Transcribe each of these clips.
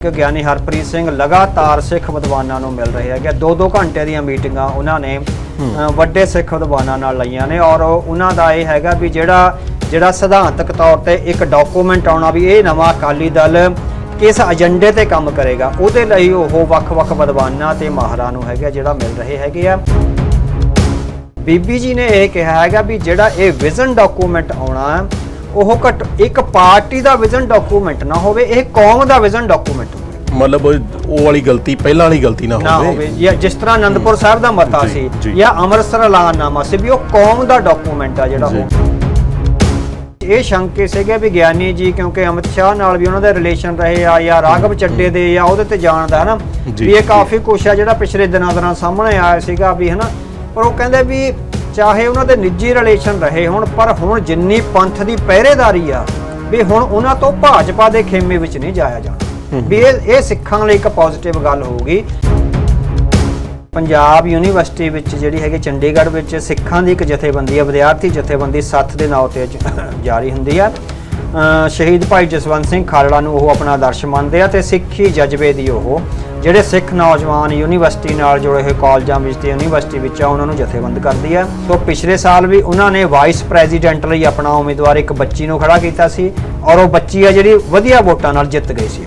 ਕਿ ਗਿਆਨੀ ਹਰਪ੍ਰੀਤ ਸਿੰਘ ਲਗਾਤਾਰ ਸਿੱਖ ਵਿਦਵਾਨਾਂ ਨੂੰ ਮਿਲ ਰਹੇ ਹੈਗੇ। ਦੋ ਦੋ ਘੰਟੇ ਦੀਆਂ ਮੀਟਿੰਗਾਂ ਉਹਨਾਂ ਨੇ ਵੱਡੇ ਸਿੱਖ ਵਿਦਵਾਨਾਂ ਨਾਲ ਲਈਆਂ ਨੇ ਔਰ ਉਹਨਾਂ ਦਾ ਇਹ ਹੈਗਾ ਵੀ ਜਿਹੜਾ ਜਿਹੜਾ ਸਿਧਾਂਤਕ ਤੌਰ ਤੇ ਇੱਕ ਡਾਕੂਮੈਂਟ ਆਉਣਾ ਵੀ ਇਹ ਨਵਾਂ ਅਕਾਲੀ ਦਲ ਕਿਸ ਏਜੰਡੇ ਤੇ ਕੰਮ ਕਰੇਗਾ ਉਹਦੇ ਲਈ ਉਹ ਵੱਖ-ਵੱਖ ਵਿਦਵਾਨਾਂ ਤੇ ਮਾਹਰਾਂ ਨੂੰ ਹੈਗਾ ਜਿਹੜਾ ਮਿਲ ਰਹੇ ਹੈਗੇ ਆ। ਬੀਬੀ ਜੀ ਨੇ ਇਹ ਕਿਹਾ ਹੈਗਾ ਵੀ ਜਿਹੜਾ ਇਹ ਵਿਜ਼ਨ ਡਾਕੂਮੈਂਟ ਆਉਣਾ ਉਹ ਘੱਟ ਇੱਕ ਪਾਰਟੀ ਦਾ ਵਿਜ਼ਨ ਡਾਕੂਮੈਂਟ ਨਾ ਹੋਵੇ ਇਹ ਕੌਮ ਦਾ ਵਿਜ਼ਨ ਡਾਕੂਮੈਂਟ ਹੋਵੇ। ਮਤਲਬ ਉਹ ਵਾਲੀ ਗਲਤੀ ਪਹਿਲਾਂ ਵਾਲੀ ਗਲਤੀ ਨਾ ਨਾ ਹੋਵੇ। ਜਾਂ ਜਿਸ ਤਰ੍ਹਾਂ ਅਨੰਦਪੁਰ ਸਾਹਿਬ ਦਾ ਮਤਾ ਜੀ, ਸੀ ਜੀ। ਜਾਂ ਅੰਮ੍ਰਿਤਸਰ ਐਲਾਨਨਾਮਾ ਸੀ ਵੀ ਉਹ ਕੌਮ ਦਾ ਡਾਕੂਮੈਂਟ ਆ ਜਿਹੜਾ ਜੀ। ਉਹ। ਇਹ ਸ਼ੰਕੇ ਸੀਗੇ ਵੀ ਗਿਆਨੀ ਜੀ ਕਿਉਂਕਿ ਅਮਿਤ ਸ਼ਾਹ ਨਾਲ ਵੀ ਉਹਨਾਂ ਦੇ ਰਿਲੇਸ਼ਨ ਰਹੇ ਆ ਜਾਂ ਰਾਘਵ ਚੱਡੇ ਦੇ ਜਾਂ ਉਹਦੇ ਤੇ ਜਾਣਦਾ ਹੈ ਨਾ ਜੀ, ਵੀ ਇਹ। ਕਾਫੀ ਕੁਛ ਆ ਜਿਹੜਾ ਪਿਛਲੇ ਦਿਨਾਂ ਦੌਰਾਨ ਸਾਹਮਣੇ ਆਇਆ ਸੀਗਾ ਵੀ ਹਨਾ? ਪਰ ਉਹ ਕਹਿੰਦੇ ਵੀ ਚਾਹੇ ਉਹਨਾਂ ਦੇ ਨਿੱਜੀ ਰਿਲੇਸ਼ਨ ਰਹੇ ਹੁਣ ਪਰ ਹੁਣ ਜਿੰਨੀ ਪੰਥ ਦੀ ਪਹਿਰੇਦਾਰੀ ਆ ਵੀ ਹੁਣ ਉਹਨਾਂ ਤੋਂ ਭਾਜਪਾ ਦੇ ਖੇਮੇ ਵਿੱਚ ਨਹੀਂ ਜਾਇਆ ਜਾਣਾ। ਵੀ ਇਹ ਇਹ ਸਿੱਖਾਂ ਲਈ ਇੱਕ ਪੋਜ਼ਿਟਿਵ ਗੱਲ ਹੋਊਗੀ। ਪੰਜਾਬ ਯੂਨੀਵਰਸਿਟੀ ਵਿੱਚ ਜਿਹੜੀ ਹੈਗੀ ਚੰਡੀਗੜ੍ਹ ਵਿੱਚ ਸਿੱਖਾਂ ਦੀ ਇੱਕ ਜਥੇਬੰਦੀ ਹੈ ਵਿਦਿਆਰਥੀ ਜਥੇਬੰਦੀ ਸੱਥ ਦੇ ਨਾਂ ਤੇ ਜਾਰੀ ਹੁੰਦੀ ਅ, ਸ਼ਹੀਦ ਭਾਈ ਜਸਵੰਤ ਸਿੰਘ ਖਾਲੜਾ ਨੂੰ ਉਹ ਆਪਣਾ ਆਦਰਸ਼ ਮੰਨਦੇ ਆ ਤੇ ਸਿੱਖੀ ਜਜ਼ਬੇ ਦੀ ਉਹ ਜਿਹੜੇ ਸਿੱਖ ਨੌਜਵਾਨ ਯੂਨੀਵਰਸਿਟੀ ਨਾਲ ਜੁੜੇ ਹੋਏ ਕਾਲਜਾਂ ਵਿੱਚ ਤੇ ਯੂਨੀਵਰਸਿਟੀ ਵਿੱਚ ਆ ਉਹਨਾਂ ਨੂੰ ਜਥੇਬੰਦ ਕਰਦੀ ਹੈ ਸੋ ਪਿਛਲੇ ਸਾਲ ਵੀ ਉਹਨਾਂ ਨੇ ਵਾਈਸ ਪ੍ਰੈਜ਼ੀਡੈਂਟ ਲਈ ਆਪਣਾ ਉਮੀਦਵਾਰ ਇੱਕ ਬੱਚੀ ਨੂੰ ਖੜਾ ਕੀਤਾ ਸੀ ਔਰ ਉਹ ਬੱਚੀ ਆ ਜਿਹੜੀ ਵਧੀਆ ਵੋਟਾਂ ਨਾਲ ਜਿੱਤ ਗਈ ਸੀ।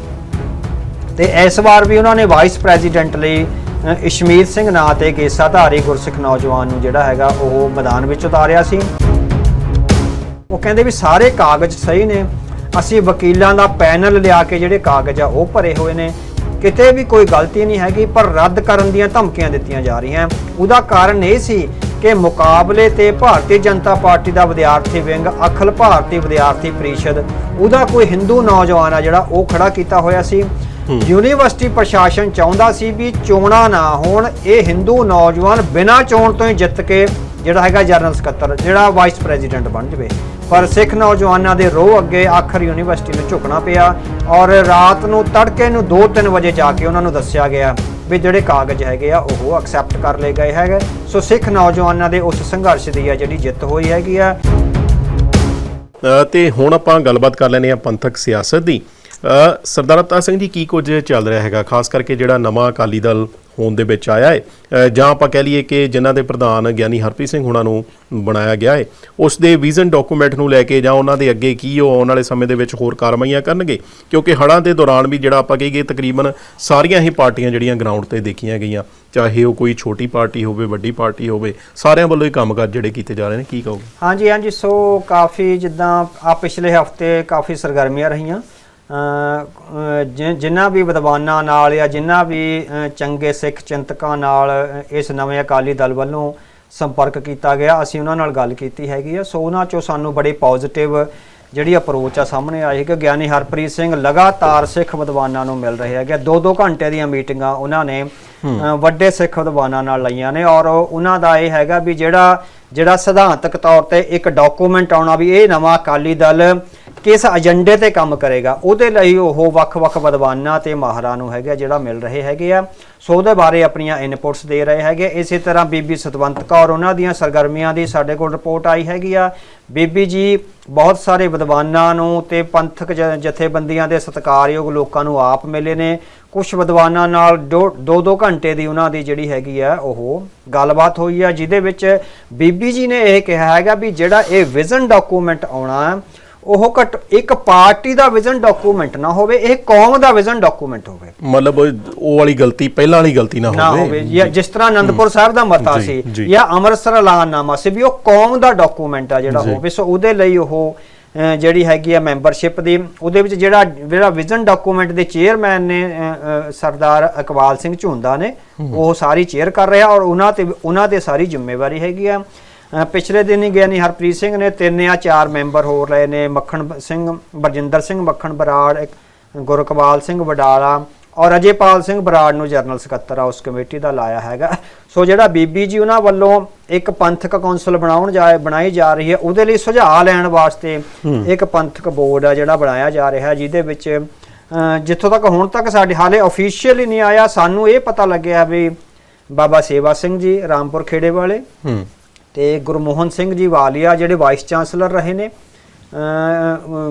ਤੇ ਇਸ ਵਾਰ ਵੀ ਉਹਨਾਂ ਨੇ ਵਾਈਸ ਪ੍ਰੈਜ਼ੀਡੈਂਟ ਲਈ ਅ, ਇਸ਼ਮੀਤ ਸਿੰਘ ਨਾਂ ਤੇ ਕੇਸਾਧਾਰੀ ਗੁਰਸਿੱਖ ਨੌਜਵਾਨ ਨੂੰ ਜਿਹੜਾ ਹੈਗਾ ਉਹ ਮੈਦਾਨ ਵਿੱਚ ਉਤਾਰਿਆ ਸੀ। ਉਹ ਕਹਿੰਦੇ ਵੀ ਸਾਰੇ ਕਾਗਜ਼ ਸਹੀ ਨੇ ਅਸੀਂ ਵਕੀਲਾਂ ਦਾ ਪੈਨਲ ਲਿਆ ਕੇ ਜਿਹੜੇ ਕਾਗਜ਼ ਆ ਉਹ ਭਰੇ ਹੋਏ ਨੇ ਕਿਤੇ ਵੀ ਕੋਈ ਗਲਤੀ ਨਹੀਂ ਹੈਗੀ ਪਰ ਰੱਦ ਕਰਨ ਦੀਆਂ ਧਮਕੀਆਂ ਦਿੱਤੀਆਂ ਜਾ ਰਹੀਆਂ। ਉਹਦਾ ਕਾਰਨ ਇਹ ਸੀ ਕਿ ਮੁਕਾਬਲੇ ਤੇ ਭਾਰਤੀ ਜਨਤਾ ਪਾਰਟੀ ਦਾ ਵਿਦਿਆਰਥੀ ਵਿੰਗ ਅਖਲ ਭਾਰਤੀ ਵਿਦਿਆਰਥੀ ਪ੍ਰੀਸ਼ਦ ਉਹਦਾ ਕੋਈ ਹਿੰਦੂ ਨੌਜਵਾਨ ਆ ਜਿਹੜਾ ਉਹ ਖੜਾ ਕੀਤਾ ਹੋਇਆ ਸੀ। ਯੂਨੀਵਰਸਿਟੀ ਪ੍ਰਸ਼ਾਸਨ ਚਾਹੁੰਦਾ ਸੀ ਵੀ ਚੋਣਾਂ ਨਾ ਹੋਣ ਇਹ ਹਿੰਦੂ ਨੌਜਵਾਨ ਬਿਨਾਂ ਚੋਣ ਤੋਂ ਹੀ ਜਿੱਤ ਕੇ ਜਿਹੜਾ ਹੈਗਾ ਜਨਰਲ ਸਕੱਤਰ ਜਿਹੜਾ ਵਾਈਸ ਪ੍ਰੈਜ਼ੀਡੈਂਟ ਬਣ ਜਵੇ। ਪਰ ਸਿੱਖ ਨੌਜਵਾਨਾਂ ਦੇ ਰੋਹ ਅੱਗੇ ਆਖਰ ਯੂਨੀਵਰਸਿਟੀ ਨੂੰ ਝੁਕਣਾ ਪਿਆ ਔਰ ਰਾਤ ਨੂੰ ਤੜਕੇ ਨੂੰ 2-3 ਵਜੇ ਜਾ ਕੇ ਉਹਨਾਂ ਨੂੰ ਦੱਸਿਆ ਗਿਆ ਵੀ ਜਿਹੜੇ ਕਾਗਜ਼ ਹੈਗੇ ਆ ਉਹ ਐਕਸੈਪਟ ਕਰ ਲਏ ਗਏ ਹੈਗੇ। ਸੋ ਸਿੱਖ ਨੌਜਵਾਨਾਂ ਦੇ ਉਸ ਸੰਘਰਸ਼ ਦੀ ਆ ਜਿਹੜੀ ਜਿੱਤ ਹੋਈ ਹੈਗੀ ਆ। ਅ, ਤੇ ਹੁਣ ਆਪਾਂ ਗੱਲਬਾਤ ਕਰ ਲੈਨੇ ਆ ਪੰਥਕ ਸਿਆਸਤ ਦੀ। ਸਰਦਾਰ ਅਵਤਾਰ ਸਿੰਘ ਜੀ ਕੀ ਕੁਝ ਚੱਲ ਰਿਹਾ ਹੈਗਾ? ਖਾਸ ਕਰਕੇ ਜਿਹੜਾ ਨਵਾਂ ਅਕਾਲੀ ਦਲ ਹੋਣ ਦੇ ਵਿੱਚ ਆਇਆ ਹੈ। ਜਾਂ ਆਪਾਂ ਕਹਿ ਲਈਏ ਕਿ ਜਿਨ੍ਹਾਂ ਦੇ ਪ੍ਰਧਾਨ ਗਿਆਨੀ ਹਰਪ੍ਰੀਤ ਸਿੰਘ ਹੁਣਾਂ ਨੂੰ ਬਣਾਇਆ ਗਿਆ ਹੈ, ਉਸ ਦੇ ਵਿਜ਼ਨ ਡਾਕੂਮੈਂਟ ਨੂੰ ਲੈ ਕੇ ਜਾਂ ਉਹਨਾਂ ਦੇ ਅੱਗੇ ਕੀ ਉਹ ਆਉਣ ਵਾਲੇ ਸਮੇਂ ਦੇ ਵਿੱਚ ਹੋਰ ਕਾਰਵਾਈਆਂ ਕਰਨਗੇ? ਕਿਉਂਕਿ ਹੜ੍ਹਾਂ ਦੇ ਦੌਰਾਨ ਵੀ ਜਿਹੜਾ ਆਪਾਂ ਕਹੀਏ ਤਕਰੀਬਨ ਸਾਰੀਆਂ ਹੀ ਪਾਰਟੀਆਂ ਜਿਹੜੀਆਂ ਗਰਾਊਂਡ ਤੇ ਦੇਖੀਆਂ ਗਈਆਂ, ਚਾਹੇ ਉਹ ਕੋਈ ਛੋਟੀ ਪਾਰਟੀ ਹੋਵੇ, ਵੱਡੀ ਪਾਰਟੀ ਹੋਵੇ, ਸਾਰਿਆਂ ਵੱਲੋਂ ਹੀ ਕੰਮਕਾਰ ਜਿਹੜੇ ਕੀਤੇ ਜਾ ਰਹੇ ਨੇ, ਕੀ ਕਹੋਗੇ? ਹਾਂਜੀ ਹਾਂਜੀ, ਸੋ ਕਾਫੀ ਜਿੱਦਾਂ ਆ ਪਿਛਲੇ ਹਫ਼ਤੇ ਕਾਫੀ ਸਰਗਰਮੀਆਂ ਰਹੀਆਂ। ਜਿਨ੍ਹਾਂ ਵੀ ਵਿਦਵਾਨਾਂ ਨਾਲ ਜਾਂ ਜਿਨ੍ਹਾਂ ਵੀ ਚੰਗੇ ਸਿੱਖ ਚਿੰਤਕਾਂ ਨਾਲ ਇਸ ਨਵੇਂ ਅਕਾਲੀ ਦਲ ਵੱਲੋਂ ਸੰਪਰਕ ਕੀਤਾ ਗਿਆ ਅਸੀਂ ਉਹਨਾਂ ਨਾਲ ਗੱਲ ਕੀਤੀ ਹੈਗੀ ਆ। ਸੋ ਉਹਨਾਂ ਚੋਂ ਸਾਨੂੰ ਬੜੀ ਪੋਜ਼ਿਟਿਵ ਜਿਹੜੀ ਅਪਰੋਚ ਆ ਸਾਹਮਣੇ ਆਈ ਹੈ ਕਿ ਗਿਆਨੀ ਹਰਪ੍ਰੀਤ ਸਿੰਘ ਲਗਾਤਾਰ ਸਿੱਖ ਵਿਦਵਾਨਾਂ ਨੂੰ ਮਿਲ ਰਹੇ ਹੈਗੇ ਦੋ ਦੋ ਘੰਟੇ ਦੀਆਂ ਮੀਟਿੰਗਾਂ ਉਹਨਾਂ ਨੇ ਵੱਡੇ ਸਿੱਖ ਵਿਦਵਾਨਾਂ ਨਾਲ ਲਈਆਂ ਨੇ ਔਰ ਉਹਨਾਂ ਦਾ ਇਹ ਹੈਗਾ ਵੀ ਜਿਹੜਾ ਜਿਹੜਾ ਸਿਧਾਂਤਕ ਤੌਰ ਤੇ ਇੱਕ ਡਾਕੂਮੈਂਟ ਆਉਣਾ ਵੀ ਇਹ ਨਵਾਂ ਅਕਾਲੀ ਦਲ ਕਿਸ ਏਜੰਡੇ ਤੇ ਕੰਮ ਕਰੇਗਾ, ਉਹਦੇ ਲਈ ਉਹ ਵੱਖ-ਵੱਖ ਵਿਦਵਾਨਾਂ ਤੇ ਮਾਹਰਾਂ ਨੂੰ ਹੈਗਾ ਜਿਹੜਾ ਮਿਲ ਰਹੇ ਹੈਗੇ ਆ। ਸੋ ਉਹਦੇ ਬਾਰੇ ਆਪਣੀਆਂ ਇਨਪੁਟਸ ਦੇ ਰਹੇ ਹੈਗੇ। ਇਸੇ ਤਰ੍ਹਾਂ ਬੀਬੀ ਸਤਵੰਤ ਕੌਰ, ਉਹਨਾਂ ਦੀਆਂ ਸਰਗਰਮੀਆਂ ਦੀ ਸਾਡੇ ਕੋਲ ਰਿਪੋਰਟ ਆਈ ਹੈਗੀ ਆ। ਬੀਬੀ ਜੀ, ਬਹੁਤ ਸਾਰੇ ਵਿਦਵਾਨਾਂ ਨੂੰ ਤੇ ਪੰਥਕ ਜ- ਜਥੇਬੰਦੀਆਂ ਦੇ ਸਤਿਕਾਰਯੋਗ ਲੋਕਾਂ ਨੂੰ ਆਪ ਮਿਲੇ ਨੇ। ਕੁਝ ਵਿਦਵਾਨਾਂ ਨਾਲ ਦੋ ਦੋ ਦੋ ਘੰਟੇ ਦੀ ਉਹਨਾਂ ਦੀ ਜਿਹੜੀ ਹੈਗੀ ਆ, ਉਹ ਗੱਲਬਾਤ ਹੋਈ ਆ, ਜਿਹਦੇ ਵਿੱਚ ਬੀਬੀ ਜੀ ਨੇ ਇਹ ਕਿਹਾ ਹੈਗਾ ਵੀ ਜਿਹੜਾ ਇਹ ਵਿਜ਼ਨ ਡਾਕੂਮੈਂਟ ਆਉਣਾ ਉਹ ਘੱਟ ਇੱਕ ਪਾਰਟੀ ਦਾ ਵਿਜ਼ਨ ਡਾਕੂਮੈਂਟ ਨਾ ਹੋਵੇ ਇਹ ਕੌਮ ਦਾ ਵਿਜ਼ਨ ਡਾਕੂਮੈਂਟ ਹੋਵੇ। ਮਤਲਬ ਉਹ ਵਾਲੀ ਗਲਤੀ ਪਹਿਲਾਂ ਵਾਲੀ ਗਲਤੀ ਨਾ ਨਾ ਹੋਵੇ। ਜਾਂ ਜਿਸ ਤਰ੍ਹਾਂ ਅਨੰਦਪੁਰ ਸਾਹਿਬ ਦਾ ਮਤਾ ਜੀ, ਸੀ ਜੀ। ਜਾਂ ਅੰਮ੍ਰਿਤਸਰ ਐਲਾਨਨਾਮਾ ਸੀ ਵੀ ਉਹ ਕੌਮ ਦਾ ਡਾਕੂਮੈਂਟ ਆ ਜਿਹੜਾ ਜੀ। ਹੋਵੇ ਸੋ ਉਹਦੇ ਲਈ ਉਹ ਅਹ, ਜਿਹੜੀ ਹੈਗੀ ਆ ਮੈਂਬਰਸ਼ਿਪ ਦੀ ਉਹਦੇ ਵਿੱਚ ਜਿਹੜਾ ਜਿਹੜਾ ਵਿਜ਼ਨ ਡਾਕੂਮੈਂਟ ਦੇ ਚੇਅਰਮੈਨ ਨੇ ਅਹ, ਅਹ, ਸਰਦਾਰ ਇਕਬਾਲ ਸਿੰਘ ਝੁੰਦਾ ਨੇ ਉਹ ਸਾਰੀ ਚੇਅਰ ਕਰ ਰਿਹਾ ਔਰ ਉਹਨਾਂ ਤੇ ਉਹਨਾਂ ਤੇ ਸਾਰੀ ਜ਼ਿੰਮੇਵਾਰੀ ਹੈਗੀ ਆ। ਪਿਛਲੇ ਦਿਨ ਹੀ ਗਿਆਨੀ ਹਰਪ੍ਰੀਤ ਸਿੰਘ ਨੇ ਤਿੰਨ ਜਾਂ ਚਾਰ ਮੈਂਬਰ ਹੋਰ ਲਏ ਨੇ ਮੱਖਣ ਸਿੰਘ ਬਰਜਿੰਦਰ ਸਿੰਘ ਮੱਖਣ ਬਰਾੜ ਇੱਕ ਗੁਰਕਬਾਲ ਸਿੰਘ ਵਡਾਲਾ ਔਰ ਅਜੇਪਾਲ ਸਿੰਘ ਬਰਾੜ ਨੂੰ ਜਨਰਲ ਸਕੱਤਰ ਆ ਉਸ ਕਮੇਟੀ ਦਾ ਲਾਇਆ ਹੈਗਾ। ਸੋ ਜਿਹੜਾ ਬੀਬੀ ਜੀ ਉਹਨਾਂ ਵੱਲੋਂ ਇੱਕ ਪੰਥਕ ਕੌਂਸਲ ਬਣਾਉਣ ਜਾ ਬਣਾਈ ਜਾ ਰਹੀ ਹੈ ਉਹਦੇ ਲਈ ਸੁਝਾਅ ਲੈਣ ਵਾਸਤੇ ਇੱਕ ਪੰਥਕ ਬੋਰਡ ਆ ਜਿਹੜਾ ਬਣਾਇਆ ਜਾ ਰਿਹਾ ਜਿਹਦੇ ਵਿੱਚ ਜਿੱਥੋਂ ਤੱਕ ਹੁਣ ਤੱਕ ਸਾਡੇ ਹਾਲੇ ਅਫੀਸ਼ੀਅਲੀ ਨਹੀਂ ਆਇਆ ਸਾਨੂੰ ਇਹ ਪਤਾ ਲੱਗਿਆ ਵੀ ਬਾਬਾ ਸੇਵਾ ਸਿੰਘ ਜੀ ਰਾਮਪੁਰ ਖੇੜੇ ਵਾਲੇ ਤੇ ਗੁਰਮੋਹਨ ਸਿੰਘ ਜੀ ਵਾਲੀਆ ਜਿਹੜੇ ਵਾਈਸ ਚਾਂਸਲਰ ਰਹੇ ਨੇ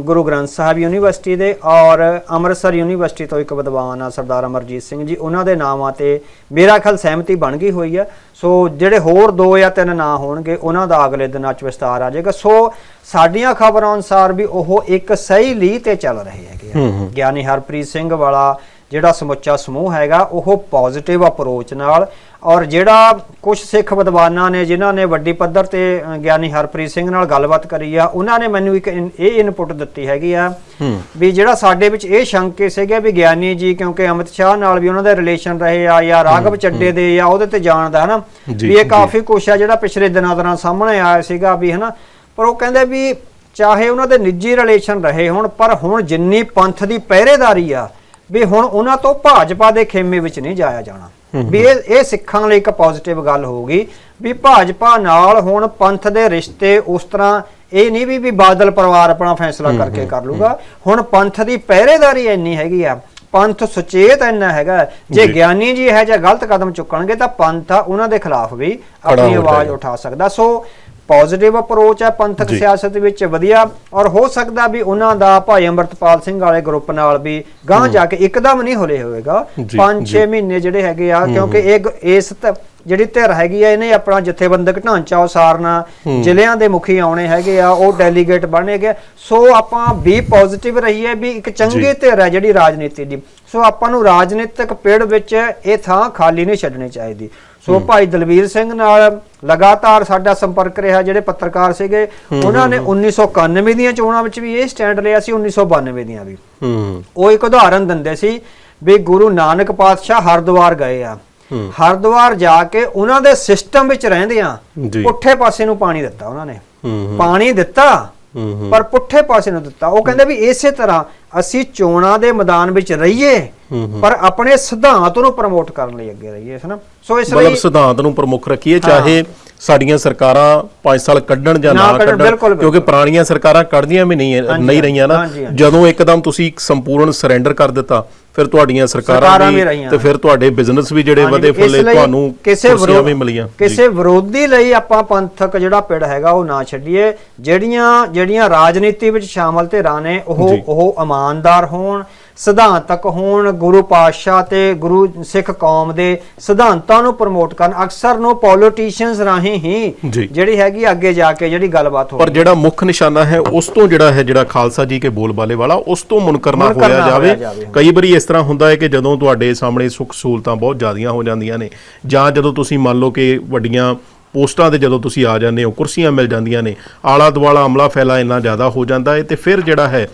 ਗੁਰੂ ਗ੍ਰੰਥ ਸਾਹਿਬ ਯੂਨੀਵਰਸਿਟੀ ਦੇ ਔਰ ਅੰਮ੍ਰਿਤਸਰ ਯੂਨੀਵਰਸਿਟੀ ਤੋਂ ਇੱਕ ਵਿਦਵਾਨ ਆ ਸਰਦਾਰ ਅਮਰਜੀਤ ਸਿੰਘ ਜੀ ਉਹਨਾਂ ਦੇ ਨਾਮਾਂ ਤੇ ਮੇਰਾ ਖਿਆਲ ਸਹਿਮਤੀ ਬਣ ਗਈ ਹੋਈ ਆ। ਸੋ ਜਿਹੜੇ ਹੋਰ ਦੋ ਜਾਂ ਤਿੰਨ ਨਾਂ ਹੋਣਗੇ ਉਹਨਾਂ ਦਾ ਅਗਲੇ ਦਿਨਾਂ 'ਚ ਵਿਸਤਾਰ ਆ ਜਾਏਗਾ। ਸੋ ਸਾਡੀਆਂ ਖਬਰਾਂ ਅਨੁਸਾਰ ਵੀ ਉਹ ਇੱਕ ਸਹੀ ਲੀਹ ਤੇ ਚੱਲ ਰਹੇ ਹੈਗੇ ਗਿਆਨੀ ਹਰਪ੍ਰੀਤ ਸਿੰਘ ਵਾਲਾ ਜਿਹੜਾ ਸਮੁੱਚਾ ਸਮੂਹ ਹੈਗਾ ਉਹ ਪੋਜ਼ਿਟਿਵ ਅਪਰੋਚ ਨਾਲ ਔਰ ਜਿਹੜਾ ਕੁਝ ਸਿੱਖ ਵਿਦਵਾਨਾਂ ਨੇ ਜਿਨ੍ਹਾਂ ਨੇ ਵੱਡੀ ਪੱਧਰ ਤੇ ਗਿਆਨੀ ਹਰਪ੍ਰੀਤ ਸਿੰਘ ਨਾਲ ਗੱਲਬਾਤ ਕਰੀ ਆ ਉਹਨਾਂ ਨੇ ਮੈਨੂੰ ਇੱਕ ਇਹ ਇਨਪੁਟ ਦਿੱਤੀ ਹੈਗੀ ਆ ਵੀ ਜਿਹੜਾ ਸਾਡੇ ਵਿੱਚ ਇਹ ਸ਼ੰਕੇ ਸੀਗੇ ਵੀ ਗਿਆਨੀ ਜੀ ਕਿਉਂਕਿ ਅਮਿਤ ਸ਼ਾਹ ਨਾਲ ਵੀ ਉਹਨਾਂ ਦੇ ਰਿਲੇਸ਼ਨ ਰਹੇ ਆ ਜਾਂ ਰਾਘਵ ਚੱਡੇ ਦੇ ਆ ਉਹਦੇ ਤੇ ਜਾਣਦਾ ਹਨਾ? ਵੀ ਇਹ। ਕਾਫੀ ਕੁਛ ਆ ਜਿਹੜਾ ਪਿਛਲੇ ਦਿਨਾਂ ਦੌਰਾਨ ਸਾਹਮਣੇ ਆਇਆ ਸੀਗਾ ਵੀ ਹਨਾ? ਪਰ ਉਹ ਕਹਿੰਦੇ ਵੀ ਚਾਹੇ ਉਹਨਾਂ ਦੇ ਨਿੱਜੀ ਰਿਲੇਸ਼ਨ ਰਹੇ ਹੁਣ ਪਰ ਹੁਣ ਜਿੰਨੀ ਪੰਥ ਦੀ ਪਹਿਰੇਦਾਰੀ ਆ ਵੀ ਹੁਣ ਉਹਨਾਂ ਤੋਂ ਭਾਜਪਾ ਦੇ ਖੇਮੇ ਵਿੱਚ ਨਹੀਂ ਜਾਇਆ ਜਾਣਾ। ਵੀ ਇਹ ਇਹ ਸਿੱਖਾਂ ਲਈ ਇੱਕ ਪੋਜ਼ਿਟਿਵ ਗੱਲ ਹੋਊਗੀ ਵੀ ਭਾਜਪਾ ਨਾਲ ਹੁਣ ਪੰਥ ਦੇ ਰਿਸ਼ਤੇ ਉਸ ਤਰ੍ਹਾਂ ਇਹ ਨਹੀਂ ਵੀ ਵੀ ਬਾਦਲ ਪਰਿਵਾਰ ਆਪਣਾ ਫੈਸਲਾ ਕਰਕੇ ਕਰ ਲੂਗਾ। ਹੁਣ ਪੰਥ ਦੀ ਪਹਿਰੇਦਾਰੀ ਇੰਨੀ ਹੈਗੀ ਆ ਪੰਥ ਸੁਚੇਤ ਇੰਨਾ ਹੈਗਾ ਜੇ। ਗਿਆਨੀ ਜੀ ਇਹ ਜਿਹਾ ਗਲਤ ਕਦਮ ਚੁੱਕਣਗੇ ਤਾਂ ਪੰਥ ਉਹਨਾਂ ਦੇ ਖਿਲਾਫ ਵੀ ਆਪਣੀ ਹੋ ਆਵਾਜ਼। ਉਠਾ ਸਕਦਾ। ਸੋ ਪੋਜ਼ਿਟਿਵ ਅਪਰੋਚ ਹੈ ਪੰਥਕ। ਸਿਆਸਤ ਵਿੱਚ ਵਧੀਆ। ਔਰ ਹੋ ਸਕਦਾ ਵੀ ਉਹਨਾਂ ਦਾ ਭਾਈ ਅੰਮ੍ਰਿਤਪਾਲ ਸਿੰਘ ਵਾਲੇ ਗਰੁੱਪ ਨਾਲ ਵੀ ਗਾਂਹ ਜਾ ਕੇ ਇੱਕਦਮ ਨਹੀਂ ਹੁਲੇ ਹੋਏਗਾ। ਜੀ, 5-6 ਜੀ। ਮਹੀਨੇ ਜਿਹੜੇ ਹੈਗੇ ਆ ਕਿਉਂਕਿ ਇਹ ਗ- ਇਸ ਜਿਹੜੀ ਧਿਰ ਹੈਗੀ ਆ ਇਹਨੇ ਆਪਣਾ ਜਥੇਬੰਦਕ ਢਾਂਚਾ ਉਸਾਰਨਾ। ਜ਼ਿਲ੍ਹਿਆਂ ਦੇ ਮੁਖੀ ਆਉਣੇ ਹੈਗੇ ਆ ਉਹ ਡੈਲੀਗੇਟ ਬਣੇਗੇ ਸੋ ਆਪਾਂ ਵੀ ਪੋਜ਼ਿਟਿਵ ਰਹੀਏ ਵੀ ਇੱਕ ਚੰਗੀ। ਧਿਰ ਹੈ ਜਿਹੜੀ ਰਾਜਨੀਤੀ ਦੀ। ਸੋ ਆਪਾਂ ਨੂੰ ਰਾਜਨੀਤਿਕ ਪਿੜ ਵਿੱਚ ਇਹ ਥਾਂ ਖਾਲੀ ਨਹੀਂ ਛੱਡਣੀ ਚਾਹੀਦੀ। ਸੋ ਭਾਈ ਦਲਵੀਰ ਸਿੰਘ ਨਾਲ ਲਗਾਤਾਰ ਸਾਡਾ ਸੰਪਰਕ ਰਿਹਾ ਜਿਹੜੇ ਪੱਤਰਕਾਰ ਸੀਗੇ ਉਹਨਾਂ ਨੇ 1991 ਦੀਆਂ ਚੋਣਾਂ ਵਿੱਚ ਵੀ ਇਹ ਸਟੈਂਡ ਲਿਆ ਸੀ 1992 ਦੀਆਂ ਵੀ। ਉਹ ਇੱਕ ਉਦਾਹਰਨ ਦਿੰਦੇ ਸੀ ਵੀ ਗੁਰੂ ਨਾਨਕ ਪਾਤਸ਼ਾਹ ਹਰਿਦੁਆਰ ਗਏ ਆ। ਹਰਿਦੁਆਰ ਜਾ ਕੇ ਉਹਨਾਂ ਦੇ ਸਿਸਟਮ ਵਿੱਚ ਰਹਿੰਦੇ ਆ। ਪੁੱਠੇ ਪਾਸੇ ਨੂੰ ਪਾਣੀ ਦਿੱਤਾ ਉਹਨਾਂ ਨੇ। ਪਾਣੀ ਦਿੱਤਾ ਪਰ ਪੁੱਠੇ ਪਾਸੇ ਨੂੰ ਦਿੱਤਾ। ਉਹ ਕਹਿੰਦੇ ਵੀ ਇਸੇ ਤਰ੍ਹਾਂ ਅਸੀਂ ਚੋਣਾਂ ਦੇ ਮੈਦਾਨ ਵਿੱਚ ਰਹੀਏ ਪਰ ਆਪਣੇ ਸਿਧਾਂਤ ਨੂੰ ਪ੍ਰਮੋਟ ਕਰਨ ਲਈ ਅੱਗੇ ਰਹੀਏ ਹੈ ਨਾ ਸੋ ਇਸ ਮਤਲਬ ਲਈ ਸਿਧਾਂਤ ਨੂੰ ਪ੍ਰਮੁੱਖ ਰੱਖੀਏ ਚਾਹੇ ਸਾਡੀਆਂ ਸਰਕਾਰਾਂ 5 ਸਾਲ ਕੱਢਣ ਜਾਂ ਨਾ ਕੱਢਣ, ਕਿਉਂਕਿ ਪੁਰਾਣੀਆਂ ਸਰਕਾਰਾਂ ਕੱਢਦੀਆਂ ਵੀ ਨਹੀਂ ਨਹੀਂ ਰਹੀਆਂ ਨਾ। ਜਦੋਂ ਇੱਕਦਮ ਤੁਸੀਂ ਸੰਪੂਰਨ ਸਰੈਂਡਰ ਕਰ ਦਿੱਤਾ ਫਿਰ ਤੁਹਾਡੀਆਂ ਸਰਕਾਰਾਂ ਵੀ। ਤੇ ਫਿਰ ਤੁਹਾਡੇ ਬਿਜ਼ਨਸ ਵੀ ਜਿਹੜੇ ਵਧੇ ਫੁੱਲੇ ਤੁਹਾਨੂੰ ਕਿਸੇ ਕੁਰਸੀਆਂ ਵਿਰੋਧ- ਵੀ ਮਿਲੀਆਂ। ਕਿਸੇ ਵਿਰੋਧੀ ਲਈ ਆਪਾਂ ਪੰਥਕ ਜਿਹੜਾ ਪਿੜ ਹੈਗਾ ਉਹ ਨਾ ਛੱਡੀਏ ਜਿਹੜੀਆਂ ਜਿਹੜੀਆਂ ਰਾਜਨੀਤੀ ਵਿੱਚ ਸ਼ਾਮਲ ਤੇ ਨੇ ਉਹ। ਉਹ ਇਮਾਨਦਾਰ ਹੋਣ ਸਿਧਾਂਤਕ ਹੋਣ ਗੁਰੂ ਪਾਤਸ਼ਾਹ ਤੇ ਗੁਰੂ ਸਿੱਖ ਕੌਮ ਦੇ ਸਿਧਾਂਤਾਂ ਨੂੰ ਪ੍ਰਮੋਟ ਕਰਨ ਅਕਸਰ ਨੂੰ ਪੋਲੀਟੀਸ਼ੀਅਨਸ ਰਾਹੀਂ ਹੀ। ਜਿਹੜੀ ਹੈਗੀ ਅੱਗੇ ਜਾ ਕੇ ਜਿਹੜੀ ਗੱਲਬਾਤ ਹੋ ਪਰ ਜਿਹੜਾ ਮੁੱਖ ਨਿਸ਼ਾਨਾ ਹੈ ਉਸ ਤੋਂ ਜਿਹੜਾ ਹੈ ਜਿਹੜਾ ਖਾਲਸਾ ਜੀ ਕੇ ਬੋਲਬਾਲੇ ਵਾਲਾ ਉਸ ਤੋਂ ਮੁਨਕਰ ਨਾ ਹੋਇਆ ਜਾਵੇ। ਕਈ ਵਾਰੀ ਇਸ ਤਰ੍ਹਾਂ ਹੁੰਦਾ ਹੈ ਕਿ ਜਦੋਂ ਤੁਹਾਡੇ ਸਾਹਮਣੇ ਸੁੱਖ ਸਹੂਲਤਾਂ ਬਹੁਤ ਜ਼ਿਆਦੀਆਂ ਹੋ ਜਾਂਦੀਆਂ ਨੇ ਜਾਂ ਜਦੋਂ ਤੁਸੀਂ ਮੰਨ ਲਓ ਕਿ ਵੱਡੀਆਂ ਪੋਸਟਾਂ ਤੇ ਜਦੋਂ ਤੁਸੀਂ ਆ ਜਾਂਦੇ ਹੋ, ਕੁਰਸੀਆਂ ਮਿਲ ਜਾਂਦੀਆਂ ਨੇ ਆਲਾ ਦੁਆਲਾ ਅਮਲਾ ਫੈਲਾ ਇੰਨਾ ਜ਼ਿਆਦਾ ਹੋ ਜਾਂਦਾ ਹੈ ਤੇ ਫਿਰ ਜਿਹੜਾ ਹੈ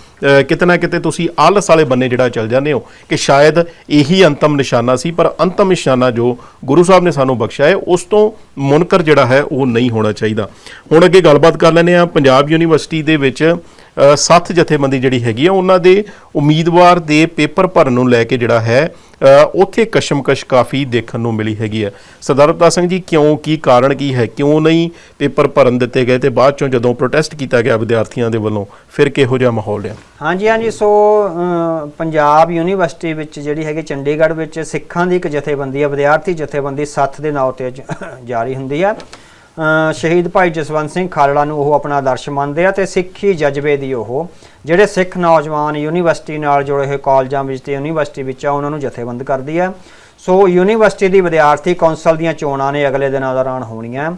ਕਿਤੇ ਨਾ ਕਿਤੇ ਤੁਸੀਂ ਆਲਸ ਵਾਲੇ ਬੰਨੇ ਜਿਹੜਾ ਚੱਲ ਜਾਂਦੇ ਹੋ ਕਿ ਸ਼ਾਇਦ ਇਹੀ ਅੰਤਮ ਨਿਸ਼ਾਨਾ ਸੀ, ਪਰ ਅੰਤਮ ਨਿਸ਼ਾਨਾ ਜੋ ਗੁਰੂ ਸਾਹਿਬ ਨੇ ਸਾਨੂੰ ਬਖਸ਼ਿਆ ਹੈ, ਉਸ ਤੋਂ ਮੁਨਕਰ ਜਿਹੜਾ ਹੈ, ਉਹ ਨਹੀਂ ਹੋਣਾ ਚਾਹੀਦਾ। ਹੁਣ ਅੱਗੇ ਗੱਲਬਾਤ ਕਰ ਲੈਂਦੇ ਆ ਪੰਜਾਬ ਯੂਨੀਵਰਸਿਟੀ ਦੇ ਵਿੱਚ ਸੱਤ ਜਥੇਬੰਦੀ ਜਿਹੜੀ ਹੈਗੀ ਆ, ਉਹਨਾਂ ਦੇ ਉਮੀਦਵਾਰ ਦੇ ਪੇਪਰ ਭਰਨ ਨੂੰ ਲੈ ਕੇ ਜਿਹੜਾ ਹੈ ਉੱਥੇ ਕਸ਼ਮਕਸ਼ ਕਾਫੀ ਦੇਖਣ ਨੂੰ ਮਿਲੀ ਹੈਗੀ ਹੈ। ਸਰਦਾਰ ਅਵਤਾਰ ਸਿੰਘ ਜੀ, ਕਿਉਂ, ਕੀ ਕਾਰਨ, ਕੀ ਹੈ, ਕਿਉਂ ਨਹੀਂ ਪੇਪਰ ਭਰਨ ਦਿੱਤੇ ਗਏ ਤੇ ਬਾਅਦ ਚੋਂ ਜਦੋਂ ਪ੍ਰੋਟੈਸਟ ਕੀਤਾ ਗਿਆ ਵਿਦਿਆਰਥੀਆਂ ਦੇ ਵੱਲੋਂ, ਫਿਰ ਕਿਹੋ ਜਿਹਾ ਮਾਹੌਲ ਰਿਹਾ? ਹਾਂਜੀ ਹਾਂਜੀ, ਸੋ ਪੰਜਾਬ ਯੂਨੀਵਰਸਿਟੀ ਵਿੱਚ ਜਿਹੜੀ ਹੈਗੀ ਚੰਡੀਗੜ੍ਹ ਵਿੱਚ ਸਿੱਖਾਂ ਦੀ ਇੱਕ ਜਥੇਬੰਦੀ ਹੈ, ਵਿਦਿਆਰਥੀ ਜਥੇਬੰਦੀ ਸੱਥ ਦੇ ਨਾਂ ਤੇ ਜਾਰੀ ਹੁੰਦੀ ਹੈ। ਸ਼ਹੀਦ ਭਾਈ ਜਸਵੰਤ ਸਿੰਘ ਖਾਲੜਾ ਨੂੰ ਉਹ ਆਪਣਾ ਆਦਰਸ਼ ਮੰਨਦੇ ਆ ਤੇ ਸਿੱਖੀ ਜਜ਼ਬੇ ਦੀ ਉਹ, ਜਿਹੜੇ ਸਿੱਖ ਨੌਜਵਾਨ ਯੂਨੀਵਰਸਿਟੀ ਨਾਲ ਜੁੜੇ ਹੋਏ ਕਾਲਜਾਂ ਵਿੱਚ ਤੇ ਯੂਨੀਵਰਸਿਟੀ ਵਿੱਚ ਆ, ਉਹਨਾਂ ਨੂੰ ਜਥੇਬੰਦ ਕਰਦੀ ਹੈ ਸੋ ਯੂਨੀਵਰਸਿਟੀ ਦੀ ਵਿਦਿਆਰਥੀ ਕੌਂਸਲ ਦੀਆਂ ਚੋਣਾਂ ਨੇ ਅਗਲੇ ਦਿਨਾਂ ਦੌਰਾਨ ਹੋਣੀਆਂ।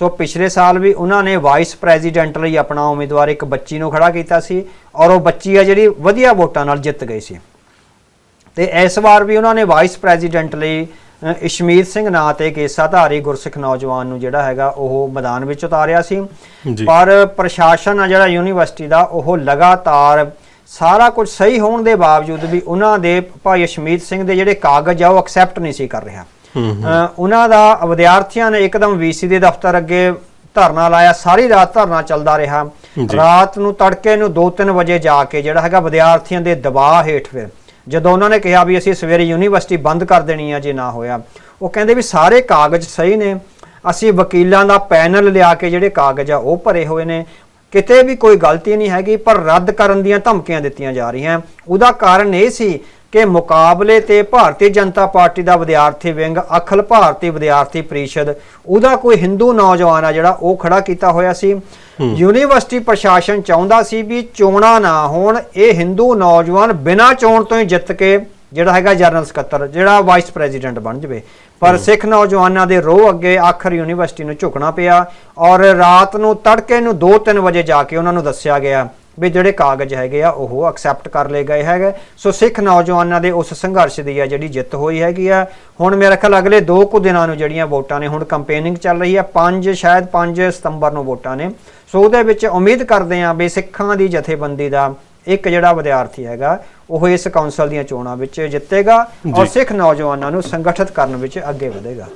ਸੋ ਪਿਛਲੇ ਸਾਲ ਵੀ ਉਹਨਾਂ ਨੇ ਵਾਈਸ ਪ੍ਰੈਜ਼ੀਡੈਂਟ ਲਈ ਆਪਣਾ ਉਮੀਦਵਾਰ ਇੱਕ ਬੱਚੀ ਨੂੰ ਖੜਾ ਕੀਤਾ ਸੀ ਔਰ ਉਹ ਬੱਚੀ ਆ ਜਿਹੜੀ ਵਧੀਆ ਵੋਟਾਂ ਨਾਲ ਜਿੱਤ ਗਈ ਸੀ। ਤੇ ਇਸ ਵਾਰ ਵੀ ਉਹਨਾਂ ਨੇ ਵਾਈਸ ਪ੍ਰੈਜ਼ੀਡੈਂਟ ਲਈ ਇਸ਼ਮੀਤ ਸਿੰਘ ਨਾਂ ਤੇ ਕੇਸਾਧਾਰੀ ਗੁਰਸਿੱਖ ਨੌਜਵਾਨ ਨੂੰ ਜਿਹੜਾ ਹੈਗਾ ਉਹ ਮੈਦਾਨ ਵਿੱਚ ਉਤਾਰਿਆ ਸੀ। ਪਰ ਪ੍ਰਸ਼ਾਸਨ ਆ ਜਿਹੜਾ ਯੂਨੀਵਰਸਿਟੀ ਦਾ ਉਹ ਲਗਾਤਾਰ ਸਾਰਾ ਕੁਝ ਸਹੀ ਹੋਣ ਦੇ ਬਾਵਜੂਦ ਵੀ ਉਹਨਾਂ ਦੇ ਭਾਈ ਇਸ਼ਮੀਤ ਸਿੰਘ ਦੇ ਜਿਹੜੇ ਕਾਗਜ਼ ਆ ਉਹ ਐਕਸੈਪਟ ਨਹੀਂ ਸੀ ਕਰ ਰਿਹਾ। ਉਹਨਾਂ ਦਾ ਵਿਦਿਆਰਥੀਆਂ ਨੇ ਇੱਕਦਮ ਵੀਸੀ ਦੇ ਦਫ਼ਤਰ ਅੱਗੇ ਧਰਨਾ ਲਾਇਆ। ਸਾਰੀ ਰਾਤ ਧਰਨਾ ਚੱਲਦਾ ਰਿਹਾ। ਰਾਤ ਨੂੰ ਤੜਕੇ ਨੂੰ 2-3 ਵਜੇ ਜਾ ਕੇ ਜਿਹੜਾ ਹੈਗਾ ਵਿਦਿਆਰਥੀਆਂ ਦੇ ਦਬਾਅ ਹੇਠ ਫਿਰ ਜਦੋਂ ਉਹਨਾਂ ਨੇ ਕਿਹਾ ਵੀ ਅਸੀਂ ਸਵੇਰੇ ਯੂਨੀਵਰਸਿਟੀ ਬੰਦ ਕਰ ਦੇਣੀ ਆ ਜੇ ਨਾ ਹੋਇਆ, ਉਹ ਕਹਿੰਦੇ ਵੀ ਸਾਰੇ ਕਾਗਜ਼ ਸਹੀ ਨੇ, ਅਸੀਂ ਵਕੀਲਾਂ ਦਾ ਪੈਨਲ ਲਿਆ ਕੇ ਜਿਹੜੇ ਕਾਗਜ਼ ਆ ਉਹ ਭਰੇ ਹੋਏ ਨੇ, ਕਿਤੇ ਵੀ ਕੋਈ ਗਲਤੀ ਨਹੀਂ ਹੈਗੀ, ਪਰ ਰੱਦ ਕਰਨ ਦੀਆਂ ਧਮਕੀਆਂ ਦਿੱਤੀਆਂ ਜਾ ਰਹੀਆਂ। ਉਹਦਾ ਕਾਰਨ ਇਹ ਸੀ ਕਿ ਮੁਕਾਬਲੇ ਤੇ ਭਾਰਤੀ ਜਨਤਾ ਪਾਰਟੀ ਦਾ ਵਿਦਿਆਰਥੀ ਵਿੰਗ ਅਖਲ ਭਾਰਤੀ ਵਿਦਿਆਰਥੀ ਪ੍ਰੀਸ਼ਦ ਉਹਦਾ ਕੋਈ ਹਿੰਦੂ ਨੌਜਵਾਨ ਆ ਜਿਹੜਾ ਉਹ ਖੜਾ ਕੀਤਾ ਹੋਇਆ ਸੀ। ਯੂਨੀਵਰਸਿਟੀ ਪ੍ਰਸ਼ਾਸਨ ਚਾਹੁੰਦਾ ਸੀ ਵੀ ਚੋਣਾਂ ਨਾ ਹੋਣ ਇਹ ਹਿੰਦੂ ਨੌਜਵਾਨ ਬਿਨਾਂ ਚੋਣ ਤੋਂ ਹੀ ਜਿੱਤ ਕੇ ਜਿਹੜਾ ਹੈਗਾ ਜਨਰਲ ਸਕੱਤਰ ਜਿਹੜਾ ਵਾਈਸ ਪ੍ਰੈਜ਼ੀਡੈਂਟ ਬਣ ਜਵੇ। ਪਰ ਸਿੱਖ ਨੌਜਵਾਨਾਂ ਦੇ ਰੋਹ ਅੱਗੇ ਆਖਰ ਯੂਨੀਵਰਸਿਟੀ ਨੂੰ ਝੁਕਣਾ ਪਿਆ ਔਰ ਰਾਤ ਨੂੰ ਤੜਕੇ ਨੂੰ 2-3 ਵਜੇ ਜਾ ਕੇ ਉਹਨਾਂ ਨੂੰ ਦੱਸਿਆ ਗਿਆ ਵੀ ਜਿਹੜੇ ਕਾਗਜ਼ ਹੈਗੇ ਆ ਉਹ ਐਕਸੈਪਟ ਕਰ ਲਏ ਗਏ ਹੈਗੇ। ਸੋ ਸਿੱਖ ਨੌਜਵਾਨਾਂ ਦੇ ਉਸ ਸੰਘਰਸ਼ ਦੀ ਆ ਜਿਹੜੀ ਜਿੱਤ ਹੋਈ ਹੈਗੀ ਆ। ਹੁਣ ਮੇਰੇ ਖਿਆਲ ਅਗਲੇ 2 ਕੁ ਦਿਨਾਂ ਨੂੰ ਜਿਹੜੀਆਂ ਵੋਟਾਂ ਨੇ ਹੁਣ ਕੰਪੇਨਿੰਗ ਚੱਲ ਰਹੀ ਆ 5 ਸ਼ਾਇਦ 5 ਸਤੰਬਰ ਨੂੰ ਵੋਟਾਂ ਨੇ। ਸੋ ਉਹਦੇ ਵਿੱਚ ਉਮੀਦ ਕਰਦੇ ਆ ਵੀ ਸਿੱਖਾਂ ਦੀ ਜਥੇਬੰਦੀ ਦਾ ਇੱਕ ਜਿਹੜਾ ਵਿਦਿਆਰਥੀ ਹੈਗਾ ਉਹ ਇਸ ਕਾਉਂਸਲ ਦੀਆਂ ਚੋਣਾਂ ਵਿੱਚ ਜਿੱਤੇਗਾ ਔਰ ਸਿੱਖ ਨੌਜਵਾਨਾਂ ਨੂੰ ਸੰਗਠਿਤ ਕਰਨ ਵਿੱਚ ਅੱਗੇ ਵਧੇਗਾ।